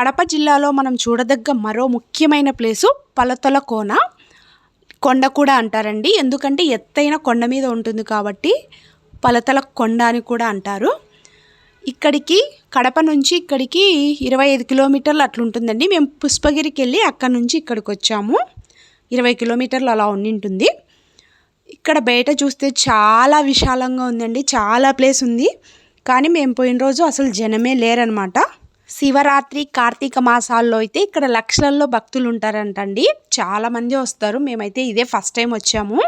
కడప జిల్లాలో మనం చూడదగ్గ మరో ముఖ్యమైన ప్లేసు పలతల కోన. కొండ కూడా అంటారండి. ఎందుకంటే ఎత్తైన కొండ మీద ఉంటుంది కాబట్టి పలతల కొండ అని కూడా అంటారు. ఇక్కడికి కడప నుంచి ఇక్కడికి ఇరవై ఐదు కిలోమీటర్లు అట్లుంటుందండి. మేము పుష్పగిరికి వెళ్ళి అక్కడ నుంచి ఇక్కడికి వచ్చాము. ఇరవై కిలోమీటర్లు అలా ఉండింటుంది. ఇక్కడ బయట చూస్తే చాలా విశాలంగా ఉందండి. చాలా ప్లేస్ ఉంది. కానీ మేము పోయిన రోజు అసలు జనమే లేరనమాట. శివరాత్రి కార్తీక మాసాల్లో అయితే ఇక్కడ లక్షలలో భక్తులు ఉంటారంటండి చాలామంది వస్తారు. మేమైతే ఇదే ఫస్ట్ టైం వచ్చాము.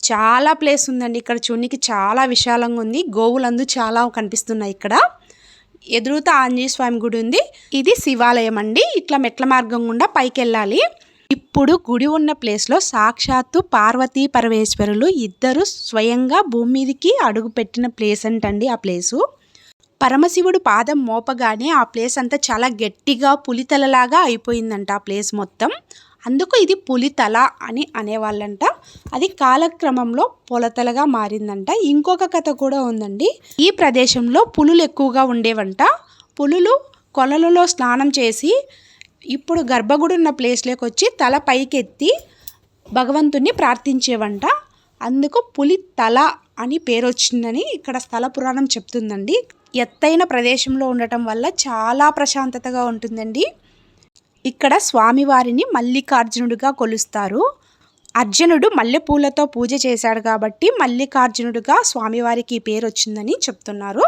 చాలా ప్లేస్ ఉందండి. ఇక్కడ చూనికి చాలా విశాలంగా ఉంది. గోవులందు చాలా కనిపిస్తున్నాయి ఇక్కడ. ఎదురుత ఆంజనేయ స్వామి గుడి ఉంది. ఇది శివాలయం అండి. ఇట్లా మెట్ల మార్గం గుండా పైకి వెళ్ళాలి ఇప్పుడు గుడి ఉన్న ప్లేస్లో సాక్షాత్తు పార్వతీ పరమేశ్వరులు ఇద్దరు స్వయంగా భూమి మీదకి అడుగు పెట్టిన ప్లేస్ అంటండి ఆ ప్లేసు. పరమశివుడు పాదం మోపగానే ఆ ప్లేస్ అంతా చాలా గట్టిగా పులితలలాగా అయిపోయిందంట ఆ ప్లేస్ మొత్తం. అందుకు ఇది పులితల అని అనేవాళ్ళంట. అది కాలక్రమంలో పొలతలగా మారిందంట. ఇంకొక కథ కూడా ఉందండి. ఈ ప్రదేశంలో పులులు ఎక్కువగా ఉండేవంట. పులులు కొలలలో స్నానం చేసి ఇప్పుడు గర్భగుడి ఉన్న ప్లేస్లోకి వచ్చి తల పైకెత్తి భగవంతుణ్ణి ప్రార్థించేవంట. అందుకు పులి తల అని పేరు వచ్చిందని ఇక్కడ స్థల పురాణం చెప్తుందండి. ఎత్తైన ప్రదేశంలో ఉండటం వల్ల చాలా ప్రశాంతతగా ఉంటుందండి. ఇక్కడ స్వామివారిని మల్లికార్జునుడిగా కొలుస్తారు. అర్జునుడు మల్లెపూలతో పూజ చేశాడు కాబట్టి మల్లికార్జునుడిగా స్వామివారికి పేరు వచ్చిందని చెప్తున్నారు.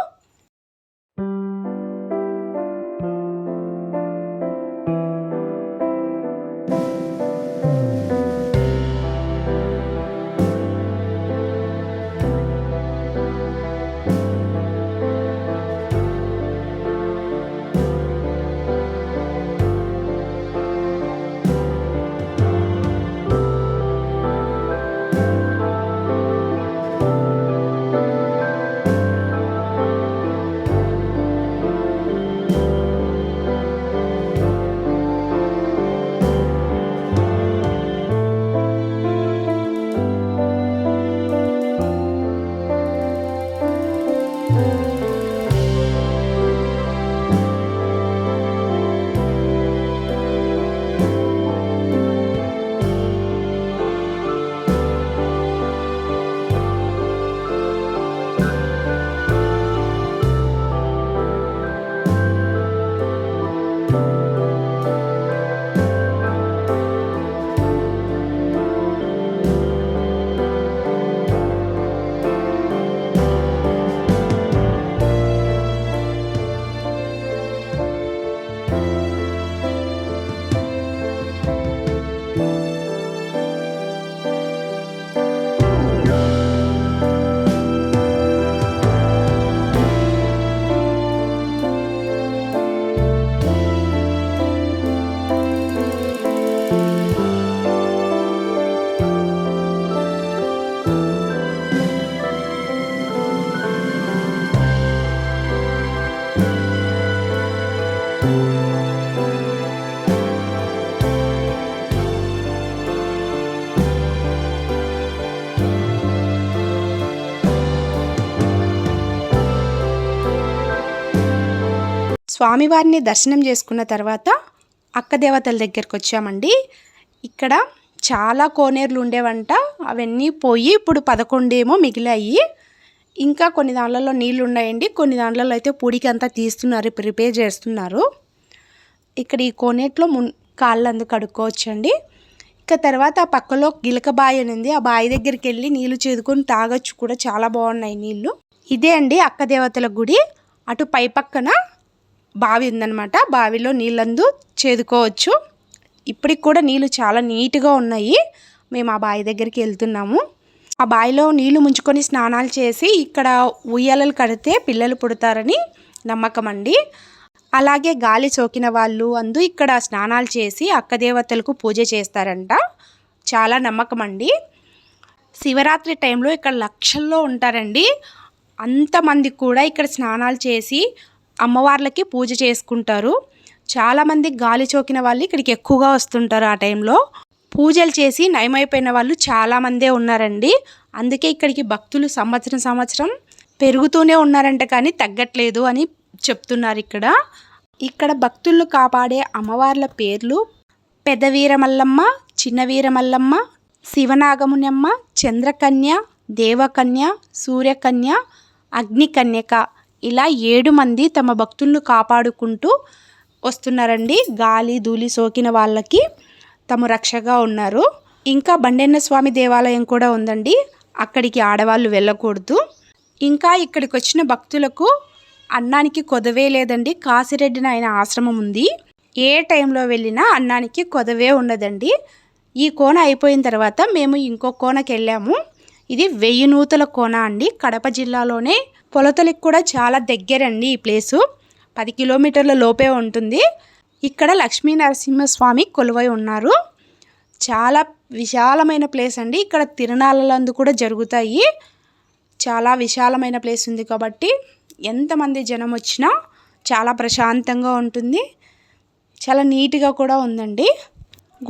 స్వామివారిని దర్శనం చేసుకున్న తర్వాత అక్క దేవతల దగ్గరికి వచ్చామండి. ఇక్కడ చాలా కోనేరులు ఉండేవంట. అవన్నీ పోయి ఇప్పుడు పదకొండేమో మిగిలాయి. ఇంకా కొన్ని దాంట్లలో నీళ్ళు ఉన్నాయండి. కొన్ని దాంట్లలో అయితే పొడికి అంతా తీస్తున్నారు ప్రిపేర్ చేస్తున్నారు. ఇక్కడ ఈ కోనేట్లో మున్ కాళ్ళు అందుకు కడుక్కోవచ్చండి. ఇంకా తర్వాత ఆ పక్కలో గిలక బావి అని ఉంది. ఆ బావి దగ్గరికి వెళ్ళి నీళ్ళు చేదుకొని తాగొచ్చు కూడా చాలా బాగున్నాయి నీళ్ళు. ఇదే అండి అక్క దేవతల గుడి. అటు పై పక్కన బావి ఉందన్నమాట. బావిలో నీళ్ళందు చేదుకోవచ్చు. ఇప్పటికి కూడా నీళ్ళు చాలా నీట్గా ఉన్నాయి. మేము ఆ బావి దగ్గరికి వెళ్తున్నాము. ఆ బావిలో నీళ్ళు ముంచుకొని స్నానాలు చేసి ఇక్కడ ఉయ్యాలలు కడితే పిల్లలు పుడతారని నమ్మకం అండి. అలాగే గాలి సోకిన వాళ్ళు అందు ఇక్కడ స్నానాలు చేసి అక్కదేవతలకు పూజ చేస్తారంట. చాలా నమ్మకం అండి. శివరాత్రి టైంలో ఇక్కడ లక్షల్లో ఉంటారండి. అంతమంది కూడా ఇక్కడ స్నానాలు చేసి అమ్మవార్లకి పూజ చేసుకుంటారు. చాలామంది గాలి చోకిన వాళ్ళు ఇక్కడికి ఎక్కువగా వస్తుంటారు ఆ టైంలో. పూజలు చేసి నయమైపోయిన వాళ్ళు చాలామందే ఉన్నారండి. అందుకే ఇక్కడికి భక్తులు సంవత్సరం సంవత్సరం పెరుగుతూనే ఉన్నారంట కానీ తగ్గట్లేదు అని చెప్తున్నారు ఇక్కడ. ఇక్కడ భక్తులను కాపాడే అమ్మవార్ల పేర్లు పెద్ద వీరమల్లమ్మ చిన్న వీరమల్లమ్మ శివనాగమునమ్మ చంద్రకన్య దేవకన్య సూర్యకన్య అగ్నికన్యక. ఇలా ఏడు మంది తమ భక్తులను కాపాడుకుంటూ వస్తున్నారండి. గాలి ధూళి సోకిన వాళ్ళకి తమ రక్షగా ఉన్నారు. ఇంకా బండెన్న స్వామి దేవాలయం కూడా ఉందండి. అక్కడికి ఆడవాళ్ళు వెళ్ళకూడదు. ఇంకా ఇక్కడికి వచ్చిన భక్తులకు అన్నానికి కొదవే లేదండి. కాసిరెడ్డి నాయన ఆశ్రమం ఉంది. ఏ టైంలో వెళ్ళినా అన్నానికి కొదవే ఉండదండి. ఈ కోన అయిపోయిన తర్వాత మేము ఇంకో కోనకి వెళ్ళాము ఇది వెయ్యి నూతల కోన అండి. కడప జిల్లాలోనే పొలతలికి కూడా చాలా దగ్గరండి ఈ ప్లేసు. పది కిలోమీటర్ల లోపే ఉంటుంది. ఇక్కడ లక్ష్మీ నరసింహస్వామి కొలువై ఉన్నారు. చాలా విశాలమైన ప్లేస్ అండి. ఇక్కడ తిరణాలందు కూడా జరుగుతాయి. చాలా విశాలమైన ప్లేస్ ఉంది కాబట్టి ఎంతమంది జనం వచ్చినా చాలా ప్రశాంతంగా ఉంటుంది. చాలా నీట్గా కూడా ఉందండి.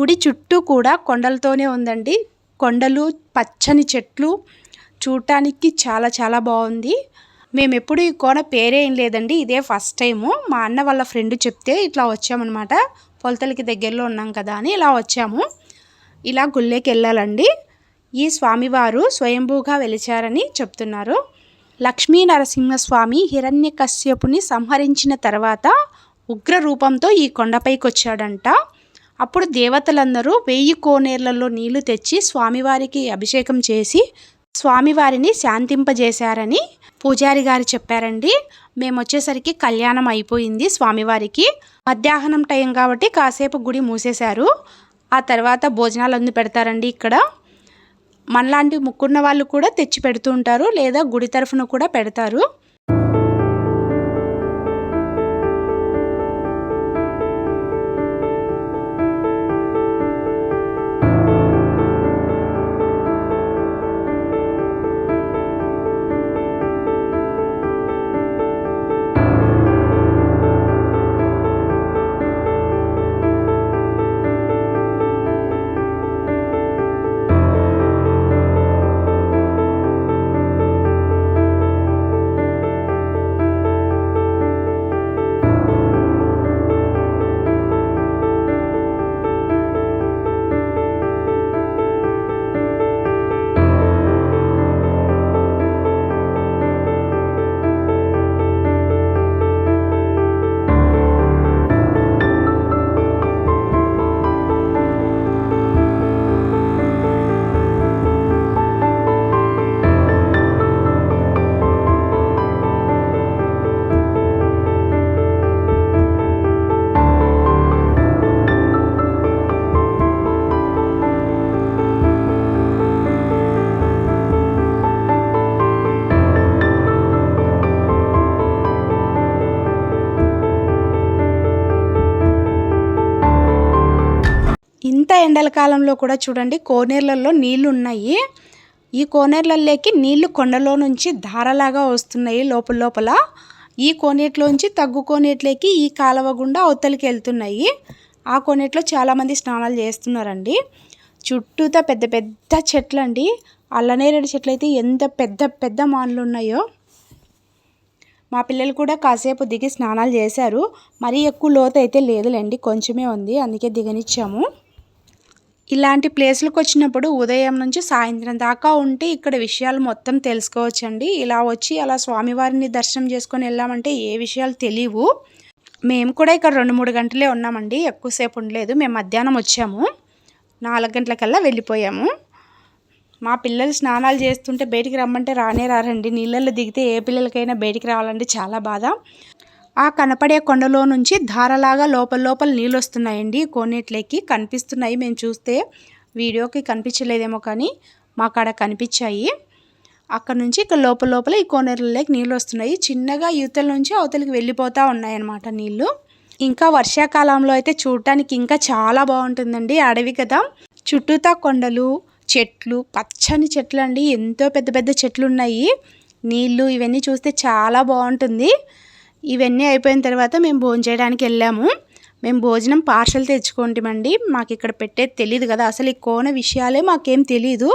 గుడి చుట్టూ కూడా కొండలతోనే ఉందండి. కొండలు పచ్చని చెట్లు చూడటానికి చాలా చాలా బాగుంది. మేమెప్పుడు ఈ కోన పేరేం లేదండి ఇదే ఫస్ట్ టైము మా అన్న వాళ్ళ ఫ్రెండ్ చెప్తే ఇట్లా వచ్చామన్నమాట. పొలతలకి దగ్గరలో ఉన్నాం కదా అని ఇలా వచ్చాము. ఇలా గుళ్ళేకి వెళ్ళాలండి. ఈ స్వామివారు స్వయంభూగా వెలిచారని చెప్తున్నారు. లక్ష్మీ నరసింహస్వామి హిరణ్యకశ్యపుని సంహరించిన తర్వాత ఉగ్ర రూపంతో ఈ కొండపైకి వచ్చాడంట అప్పుడు దేవతలందరూ వెయ్యి కోనేర్లలో నీళ్ళు తెచ్చి స్వామివారికి అభిషేకం చేసి స్వామివారిని శాంతింపజేశారని పూజారి గారు చెప్పారండి మేము వచ్చేసరికి కళ్యాణం అయిపోయింది స్వామివారికి. మధ్యాహ్నం టైం కాబట్టి కాసేపు గుడి మూసేశారు. ఆ తర్వాత భోజనాలు అందు పెడతారండి ఇక్కడ. మనలాంటి ముక్కున్న వాళ్ళు కూడా తెచ్చి పెడుతూ ఉంటారు లేదా గుడి తరఫున కూడా పెడతారు. ఎండల కాలంలో కూడా చూడండి కోనేర్లలో నీళ్ళు ఉన్నాయి ఈ కోనేర్లలోకి నీళ్ళు కొండలో నుంచి ధారలాగా వస్తున్నాయి లోపల లోపల. ఈ కోనేట్లోంచి తగ్గు కోనేట్లోకి ఈ కాలువ గుండా అవతలికి వెళ్తున్నాయి. ఆ కోనేట్లో చాలామంది స్నానాలు చేస్తున్నారండి. చుట్టూతా పెద్ద పెద్ద చెట్లు అండి అల్లనేరేడు చెట్లు అయితే ఎంత పెద్ద పెద్ద మాన్లు ఉన్నాయో. మా పిల్లలు కూడా కాసేపు దిగి స్నానాలు చేశారు. మరీ ఎక్కువ లోతు అయితే లేదులేండి కొంచెమే ఉంది అందుకే దిగనిచ్చాము. ఇలాంటి ప్లేస్లకు వచ్చినప్పుడు ఉదయం నుంచి సాయంత్రం దాకా ఉంటే ఇక్కడ విషయాలు మొత్తం తెలుసుకోవచ్చండి. ఇలా వచ్చి అలా స్వామివారిని దర్శనం చేసుకొని వెళ్ళామంటే ఏ విషయాలు తెలియవు. మేము కూడా ఇక్కడ రెండు మూడు గంటలే ఉన్నామండి. ఎక్కువసేపు ఉండలేదు. మేము మధ్యాహ్నం వచ్చాము. నాలుగు గంటలకల్లా వెళ్ళిపోయాము. మా పిల్లలు స్నానాలు చేస్తుంటే బయటికి రమ్మంటే రానే రారండి. నీళ్ళల్లో దిగితే ఏ పిల్లలకైనా బయటికి రావాలంటే చాలా బాధ. ఆ కనపడే కొండలో నుంచి ధారలాగా లోపల లోపల నీళ్ళు వస్తున్నాయండి కోనేట్లకి కనిపిస్తున్నాయి. మేము చూస్తే వీడియోకి కనిపించలేదేమో కానీ మాకు కనిపించాయి. అక్కడ నుంచి ఇక్కడ లోపల లోపల ఈ కోనేరులలోకి నీళ్ళు వస్తున్నాయి చిన్నగా యువతల నుంచి అవతలికి వెళ్ళిపోతూ ఉన్నాయన్నమాట నీళ్ళు. ఇంకా వర్షాకాలంలో అయితే చూడటానికి ఇంకా చాలా బాగుంటుందండి అడవి కదా. చుట్టూతా కొండలు చెట్లు పచ్చని చెట్లు అండి ఎంతో పెద్ద పెద్ద చెట్లు ఉన్నాయి నీళ్ళు ఇవన్నీ చూస్తే చాలా బాగుంటుంది. ఇవన్నీ అయిపోయిన తర్వాత మేము భోజనం చేయడానికి వెళ్ళాము. మేము భోజనం పార్సల్ తెచ్చుకుంటామండి. మాకు ఇక్కడ పెట్టేది తెలియదు కదా. అసలు ఈ కోన విషయాలే మాకేం తెలియదు